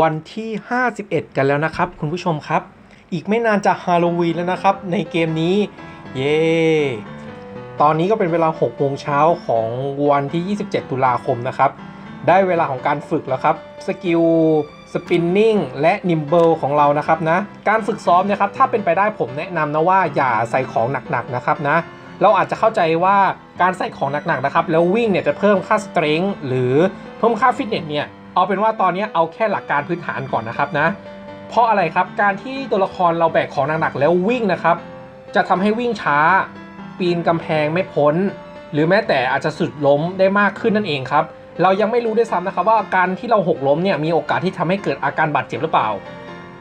วันที่ 51 กันแล้วนะครับ คุณผู้ชมครับ อีกไม่นานจะฮาโลวีนแล้วนะครับ ในเกมนี้ เย้ตอนนี้ก็เป็นเวลา6โมงเช้าของวันที่ 27 ตุลาคมนะครับ ได้เวลาของการฝึกแล้วครับ สกิลสปินนิ่งและนิมเบิลของเรานะครับนะ การฝึกซ้อมเนะครับ ถ้าเป็นไปได้ผมแนะนำนะว่าอย่าใส่ของหนักๆนะครับนะ เราอาจจะเข้าใจว่าการใส่ของหนักๆนะครับ แล้ววิ่งเนี่ยจะเพิ่มค่าสเตร n ง h หรือเพิ่มค่าฟิตเนสเนี่ย เอาเป็นว่าตอนนี้เอาแค่หลักการพื้นฐานก่อนนะครับนะ เพราะอะไรครับการที่ตัวละครเราแบกของหนักๆแล้ววิ่งนะครับ จะทำให้วิ่งช้า ปีนกำแพงไม่พ้น หรือแม้แต่อาจจะสุดล้มได้มากขึ้นนั่นเองครับเรายังไม่รู้ด้วยซ้ำนะครับว่าการที่เราหกล้มเนี่ยมีโอกาสที่ทำให้เกิดอาการบาดเจ็บหรือเปล่า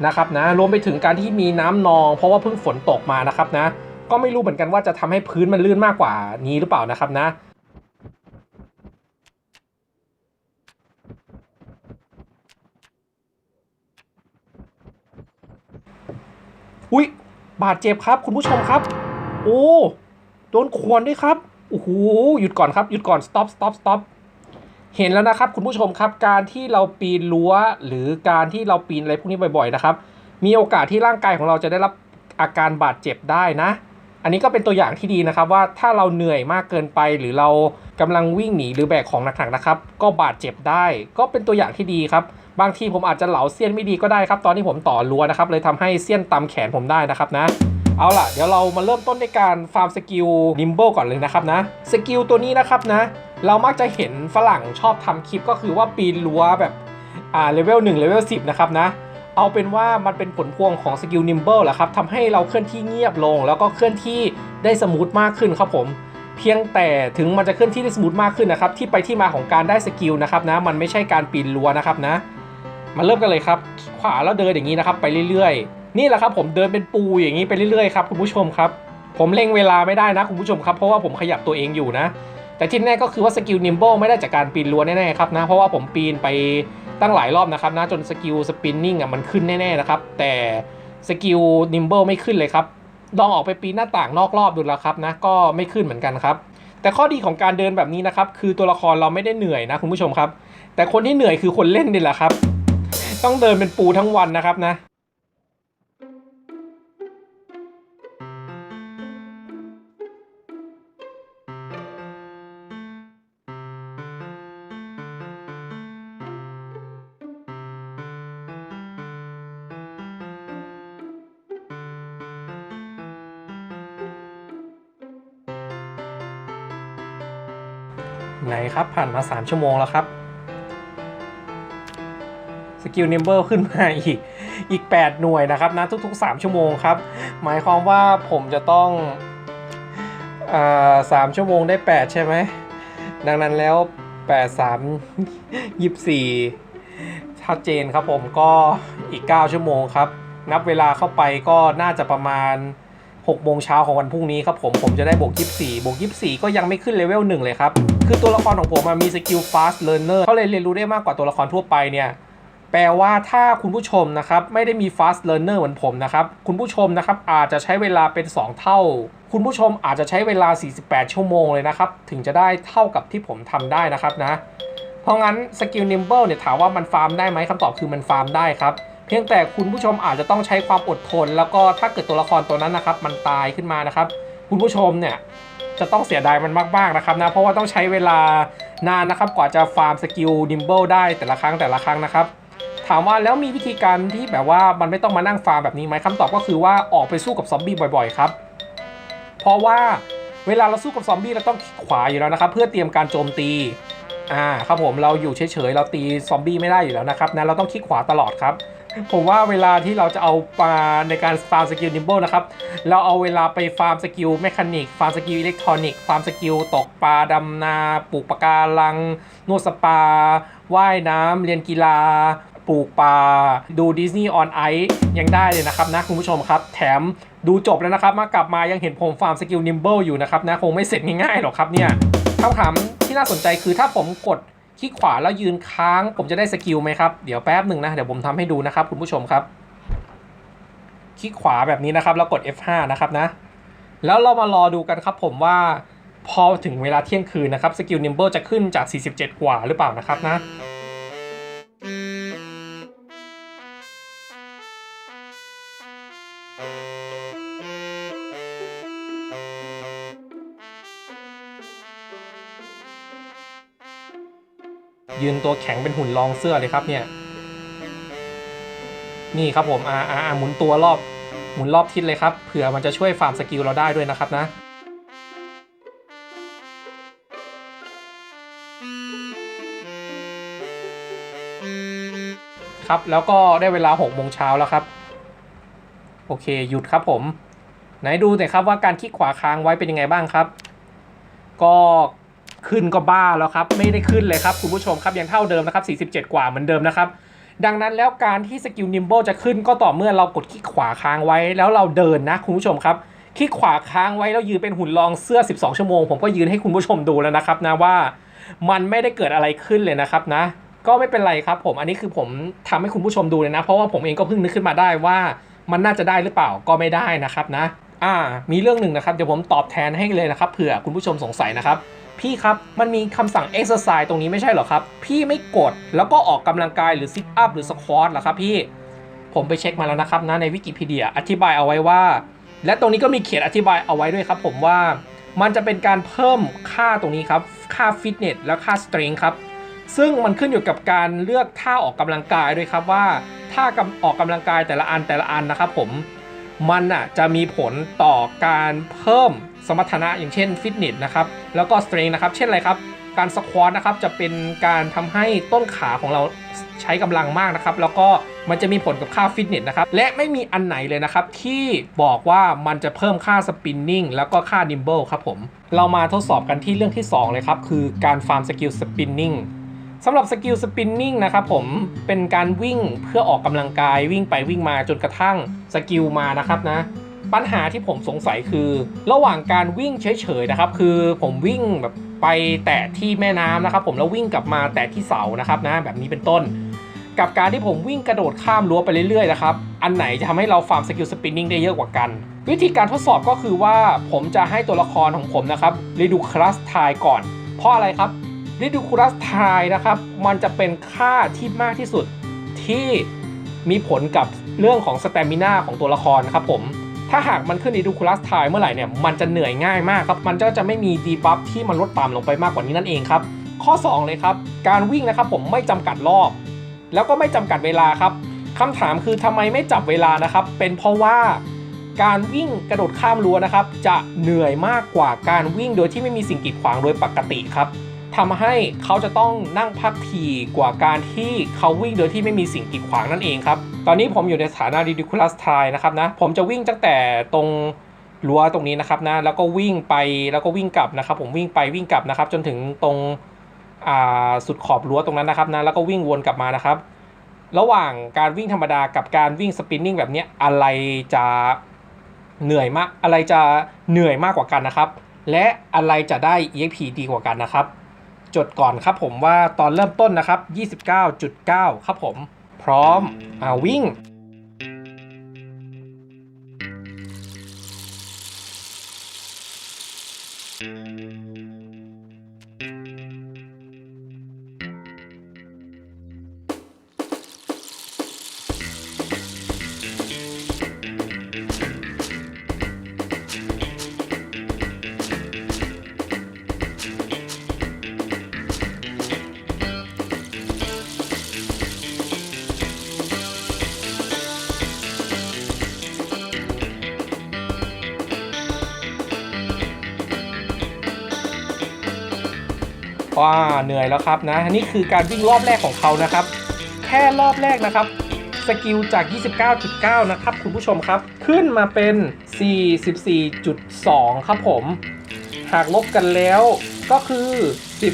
นะครับนะรวมไปถึงการที่มีน้ำนอง เพราะว่าเพิ่งฝนตกมานะครับนะ ก็ไม่รู้เหมือนกันว่าจะทำให้พื้นมันลื่นมากกว่านี้หรือเปล่านะครับนะ อุ้ยบาดเจ็บครับ คุณผู้ชมครับ โอ้โดนควรด้วยครับโอ้โหหยุดก่อนครับหยุดก่อน stop stop stop เห็นแล้วนะครับคุณผู้ชมครับการที่เราปีนรั้ว หรือการที่เราปีนอะไรพวกนี้บ่อย ๆ นะครับ มีโอกาสที่ร่างกายของเราจะได้รับอาการบาดเจ็บได้นะ อันนี้ก็เป็นตัวอย่างที่ดีนะครับว่าถ้าเราเหนื่อยมากเกินไป หรือเรากำลังวิ่งหนีหรือแบกของหนักๆนะครับ ก็บาดเจ็บได้ ก็เป็นตัวอย่างที่ดีครับ บางทีผมอาจจะเหลาเสี้ยนไม่ดีก็ได้ครับ ตอนที่ผมต่อรั้วนะครับ เลยทำให้เสี้ยนตำแขนผมได้นะครับนะเอาล่ะ เดี๋ยวเรามาเริ่มต้นในการฟาร์มสกิลนิมเบิลก่อนเลยนะครับนะสกิลตัวนี้นะครับนะ เรามักจะเห็นฝรั่งชอบทำคลิปก็คือว่าปีนรั้วแบบอ่าเลเวล1เลเวล10นะครับนะ เอาเป็นว่ามันเป็นผลพวงของสกิลนิมเบิลแหละครับทำให้เราเคลื่อนที่เงียบลง แล้วก็เคลื่อนที่ได้สมูทมากขึ้นครับผม เพียงแต่ถึงมันจะเคลื่อนที่ได้สมูทมากขึ้นนะครับ ที่ไปที่มาของการได้สกิลนะครับนะมันไม่ใช่การปีนรั้วนะครับนะมาเริ่มกันเลยครับ ขวาแล้วเดินอย่างนี้นะครับ ไปเรื่อยๆ นี่แหละครับผมเดินเป็นปูอย่างนี้ไปเรื่อยๆครับคุณผู้ชมครับ ผมเล็งเวลาไม่ได้นะคุณผู้ชมครับเพราะว่าผมขยับตัวเองอยู่นะ แต่ที่แน่ก็คือว่าสกิลนิมเบิลไม่ได้จากการปีนรั้วแน่ๆครับนะเพราะว่าผมปีนไปตั้งหลายรอบนะครับนะจนสกิลสปินนิ่งอะมันขึ้นแน่ๆนะครับแต่สกิลนิมเบิลไม่ขึ้นเลยครับลองออกไปปีนหน้าต่างนอกรอบดูแล้วครับนะก็ไม่ขึ้นเหมือนกันครับ แต่ข้อดีของการเดินแบบนี้นะครับคือตัวละครเราไม่ได้เหนื่อยนะคุณผู้ชมครับ แต่คนที่เหนื่อยคือคนเล่นนี่แหละครับ ต้องเดินเป็นปูทั้งวันนะครับนะ ไหนครับ ผ่านมา 3 ชั่วโมงแล้วครับสกิลนิมเบิลขึ้นมาอีกอีก 8 หน่วยนะครับนะทุก ๆ 3 ชั่วโมงครับ หมายความว่าผมจะต้องอ่าสามชั่วโมงได้ 8 ใช่ไหม ดังนั้นแล้ว 8 3 24 ชัดเจนครับผมก็อีก 9 ชั่วโมงครับ นับเวลาเข้าไปก็น่าจะประมาณ 6โมงเช้าของวันพรุ่งนี้ครับผมผมจะได้บวก 24 บวก 24 ก็ยังไม่ขึ้นเลเวล1เลยครับ คือตัวละครของผมอะมีสกิล fast learner เขาเลยเรียนรู้ได้มากกว่าตัวละครทั่วไปเนี่ยแปลว่าถ้าคุณผู้ชมนะครับ ไม่ได้มี fast learner เหมือนผมนะครับ คุณผู้ชมนะครับอาจจะใช้เวลาเป็น 2 เท่า คุณผู้ชมอาจจะใช้เวลา 48 ชั่วโมงเลยนะครับ ถึงจะได้เท่ากับที่ผมทำได้นะครับนะ เพราะงั้นสกิล nimble เนี่ยถามว่ามันฟาร์มได้ไหมคำตอบคือมันฟาร์มได้ครับ พียงแต่คุณผู้ชมอาจจะต้องใช้ความอดทน แล้วก็ถ้าเกิดตัวละครตัวนั้นนะครับ มันตายขึ้นมานะครับ คุณผู้ชมเนี่ยจะต้องเสียดายมันมากๆนะครับนะเพราะว่าต้องใช้เวลานานนะครับกว่าจะฟาร์มสกิล nimble ได้แต่ละครั้งแต่ละครั้งนะครับ ถามว่าแล้วมีวิธีการที่แบบว่ามันไม่ต้องมานั่งฟาร์มแบบนี้ไหมคำตอบก็คือว่าออกไปสู้กับซอมบี้บ่อยๆครับ เพราะว่าเวลาเราสู้กับซอมบี้เราต้องคลิกขวาอยู่แล้วนะครับ เพื่อเตรียมการโจมตีอ่าครับผมเราอยู่เฉยๆเราตีซอมบี้ไม่ได้อยู่แล้วนะครับนะเราต้องคลิกขวาตลอดครับ ผมว่าเวลาที่เราจะเอาปลาในการฟาร์มสกิลนิมเบิลนะครับ เราเอาเวลาไปฟาร์มสกิลแมคานิก ฟาร์มสกิลอิเล็กทรอนิกส์ ฟาร์มสกิลตกปลาดำนาปลูกปะการัง นวดสปา ว่ายน้ำเรียนกีฬา ปลูกปลา ดูดิสนีย์ออนไอซ์ยังได้เลยนะครับนะคุณผู้ชมครับ แถมดูจบแล้วนะครับ มากลับมายังเห็นผมฟาร์มสกิลนิมเบิลอยู่นะครับนะคงไม่เสร็จง่ายๆหรอกครับเนี่ยคำถามที่น่าสนใจคือถ้าผมกด คลิกขวาแล้วยืนค้างผมจะได้สกิลไหมครับ เดี๋ยวแป๊บหนึ่งนะ เดี๋ยวผมทำให้ดูนะครับคุณผู้ชมครับ คลิกขวาแบบนี้นะครับ แล้วกด F5 นะครับนะ แล้วเรามารอดูกันครับผมว่าพอถึงเวลาเที่ยงคืนนะครับสกิลนิมเบิลจะขึ้นจาก 47 กว่าหรือเปล่านะครับนะ ยืนตัวแข็งเป็นหุ่นรองเสื้อเลยครับเนี่ย นี่ครับผมอ่าอ่าหมุนตัวรอบหมุนรอบทิศเลยครับเผื่อมันจะช่วยฟาร์มสกิลเราได้ด้วยนะครับนะครับแล้วก็ได้เวลา6โมงเช้าแล้วครับ โอเคหยุดครับผม ไหนดูหน่อยครับว่าการคลิกขวาค้างไว้เป็นยังไงบ้างครับ ก็ ขึ้นก็บ้าแล้วครับ ไม่ได้ขึ้นเลยครับคุณผู้ชมครับยังเท่าเดิมนะครับ 47 กว่าเหมือนเดิมนะครับ ดังนั้นแล้วการที่สกิลนิมโบจะขึ้นก็ต่อเมื่อเรากดคลิกขวาค้างไว้แล้วเราเดินนะคุณผู้ชมครับคลิกขวาค้างไว้แล้วยืนเป็นหุ่นรองเสื้อ 12 ชั่วโมง ผมก็ยืนให้คุณผู้ชมดูแล้วนะครับนะว่ามันไม่ได้เกิดอะไรขึ้นเลยนะครับนะ ก็ไม่เป็นไรครับผมอันนี้คือผมทำให้คุณผู้ชมดูเลยนะ เพราะว่าผมเองก็เพิ่งนึกขึ้นมาได้ว่า มันน่าจะได้หรือเปล่าก็ไม่ได้นะครับนะ อ่า มีเรื่องหนึ่งนะครับเดี๋ยวผมตอบแทนให้เลยนะครับเผื่อคุณผู้ชมสงสัยนะครับ พี่ครับ มันมีคำสั่ง exercise ตรงนี้ไม่ใช่เหรอครับ พี่ไม่กดแล้วก็ออกกำลังกายหรือ sit up หรือ squat เหรอครับพี่ผมไปเช็คมาแล้วนะครับนะในวิกิพีเดียอธิบายเอาไว้ว่า และตรงนี้ก็มีเขียนอธิบายเอาไว้ด้วยครับ ผมว่ามันจะเป็นการเพิ่มค่าตรงนี้ครับ ค่าฟิตเนสและค่าสตริงครับซึ่งมันขึ้นอยู่กับการเลือกท่าออกกำลังกายด้วยครับว่าท่าออกกำลังกายแต่ละอันแต่ละอันนะครับผม มันอะจะมีผลต่อการเพิ่มสมรรถนะอย่างเช่นฟิตเนสนะครับ แล้วก็สตริงนะครับ เช่นอะไรครับ การสควอตนะครับจะเป็นการทำให้ต้นขาของเราใช้กำลังมากนะครับ แล้วก็มันจะมีผลกับค่าฟิตเนสนะครับ และไม่มีอันไหนเลยนะครับ ที่บอกว่ามันจะเพิ่มค่าสปินนิ่งแล้วก็ค่านิมเบิลครับผม เรามาทดสอบกันที่เรื่องที่ 2 เลยครับ คือการฟาร์มสกิลสปินนิ่ง สำหรับสกิลสปินนิ่งนะครับผมเป็นการวิ่งเพื่อออกกำลังกายวิ่งไปวิ่งมาจนกระทั่งสกิลมานะครับนะ ปัญหาที่ผมสงสัยคือ ระหว่างการวิ่งเฉยๆนะครับ คือผมวิ่งแบบไปแตะที่แม่น้ำนะครับ ผมแล้ววิ่งกลับมาแตะที่เสานะครับนะแบบนี้เป็นต้น กับการที่ผมวิ่งกระโดดข้ามรั้วไปเรื่อยๆนะครับอันไหนจะทำให้เราฟาร์มสกิลสปินนิ่งได้เยอะกว่ากันวิธีการทดสอบก็คือว่าผมจะให้ตัวละครของผมนะครับรีดูคลัสทายก่อน เพราะอะไรครับ r i d i c u l o u s Time นะครับ มันจะเป็นค่าที่มากที่สุดที่มีผลกับเรื่องของ Stamina ของตัวละครนะครับผม ถ้าหากมันขึ้น Ridiculous Time เมื่อไหร่เนี่ย มันจะเหนื่อยง่ายมากครับ มันก็จะไม่มี debuff ที่มันลดต่ำลงไปมากกว่านี้นั่นเองครับ ข้อ 2 เลยครับ การวิ่งนะครับผมไม่จำกัดรอบ แล้วก็ไม่จำกัดเวลาครับคำถามคือทำไมไม่จับเวลานะครับ เป็นเพราะว่าการวิ่งกระโดดข้ามรั้วนะครับ จะเหนื่อยมากกว่าการวิ่งโดยที่ไม่มีสิ่งกีดขวางโดยปกติครับ ทำให้เขาจะต้องนั่งพักทีกว่าการที่เขาวิ่งโดยที่ไม่มีสิ่งกีดขวางนั่นเองครับ ตอนนี้ผมอยู่ในสถานะ ridiculous time นะครับนะ ผมจะวิ่งตั้งแต่ตรงรั้วตรงนี้นะครับนะ แล้วก็วิ่งไปแล้วก็วิ่งกลับนะครับ ผมวิ่งไปวิ่งกลับนะครับ จนถึงตรงสุดขอบรั้วตรงนั้นนะครับนะ แล้วก็วิ่งวนกลับมานะครับ ระหว่างการวิ่งธรรมดากับการวิ่งสปินนิ่งแบบนี้อะไรจะเหนื่อยมาก อะไรจะเหนื่อยมากกว่ากันนะครับ และอะไรจะได้ EXP ดีกว่ากันนะครับ จดก่อนครับผมว่าตอนเริ่มต้นนะครับ 29.9 ครับผม พร้อมอ่าวิ่ง ว้าเหนื่อยแล้วครับนะนี่คือการวิ่งรอบแรกของเขานะครับ แค่รอบแรกนะครับสกิลจาก 29.9 นะครับคุณผู้ชมครับ ขึ้นมาเป็น 44.2 ครับผม หากลบกันแล้วก็คือ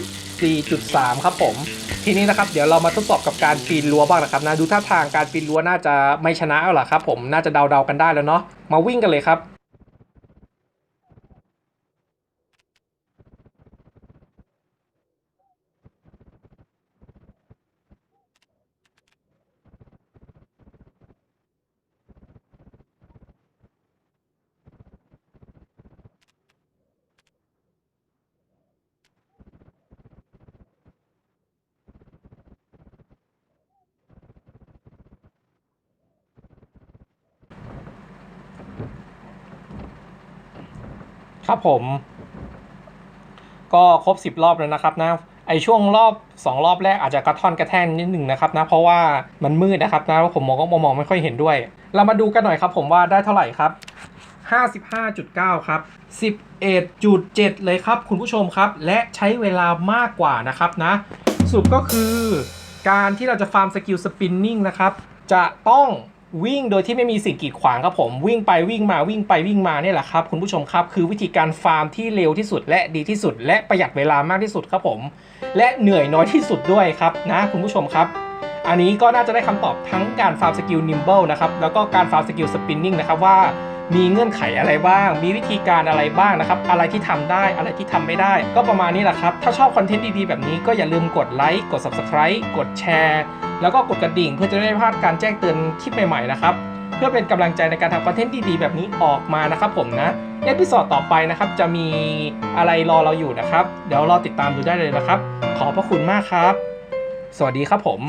14.3 ครับผม ทีนี้นะครับ เดี๋ยวเรามาทดสอบกับการปีนรั้วบ้างนะครับนะ ดูท่าทางการปีนรั้วน่าจะไม่ชนะแล้วล่ะครับผม น่าจะเดาๆกันได้แล้วเนาะ มาวิ่งกันเลยครับ ครับผม ก็ครบ 10 รอบแล้วนะครับนะไอช่วงรอบ 2 รอบแรกอาจจะกระท่อนกระแท่นนิดหนึ่งนะครับนะเพราะว่ามันมืดนะครับนะผมมองก็มองไม่ค่อยเห็นด้วย เรามาดูกันหน่อยครับผมว่าได้เท่าไหร่ครับ55.9 ครับ 11.7 เลยครับคุณผู้ชมครับ และใช้เวลามากกว่านะครับนะสรุปก็คือการที่เราจะฟาร์มสกิลสปินนิ่งนะครับ จะต้อง วิ่งโดยที่ไม่มีสิ่งกีดขวางครับผมวิ่งไปวิ่งมาวิ่งไปวิ่งมาเนี่ยแหละครับคุณผู้ชมครับคือวิธีการฟาร์มที่เร็วที่สุด และดีที่สุด และประหยัดเวลามากที่สุดครับผม และเหนื่อยน้อยที่สุดด้วยครับนะคุณผู้ชมครับ อันนี้ก็น่าจะได้คำตอบทั้งการฟาร์มสกิลนิมเบิลนะครับแล้วก็การฟาร์มสกิลสปินนิ่งนะครับว่ามีเงื่อนไขอะไรบ้าง มีวิธีการอะไรบ้างนะครับ อะไรที่ทำได้ อะไรที่ทำไม่ได้ ก็ประมาณนี้แหละครับ ถ้าชอบคอนเทนต์ดีๆ แบบนี้ก็อย่าลืมกดไลค์ กด Subscribe กดแชร์ แล้วก็กดกระดิ่งเพื่อจะได้ไม่พลาดการแจ้งเตือนคลิปใหม่ๆนะครับ เพื่อเป็นกำลังใจในการทำคอนเทนต์ดีๆแบบนี้ออกมานะครับผมนะเอพิซอดต่อไปนะครับจะมีอะไรรอเราอยู่นะครับ เดี๋ยวรอติดตามดูได้เลยนะครับ ขอบพระคุณมากครับ สวัสดีครับผม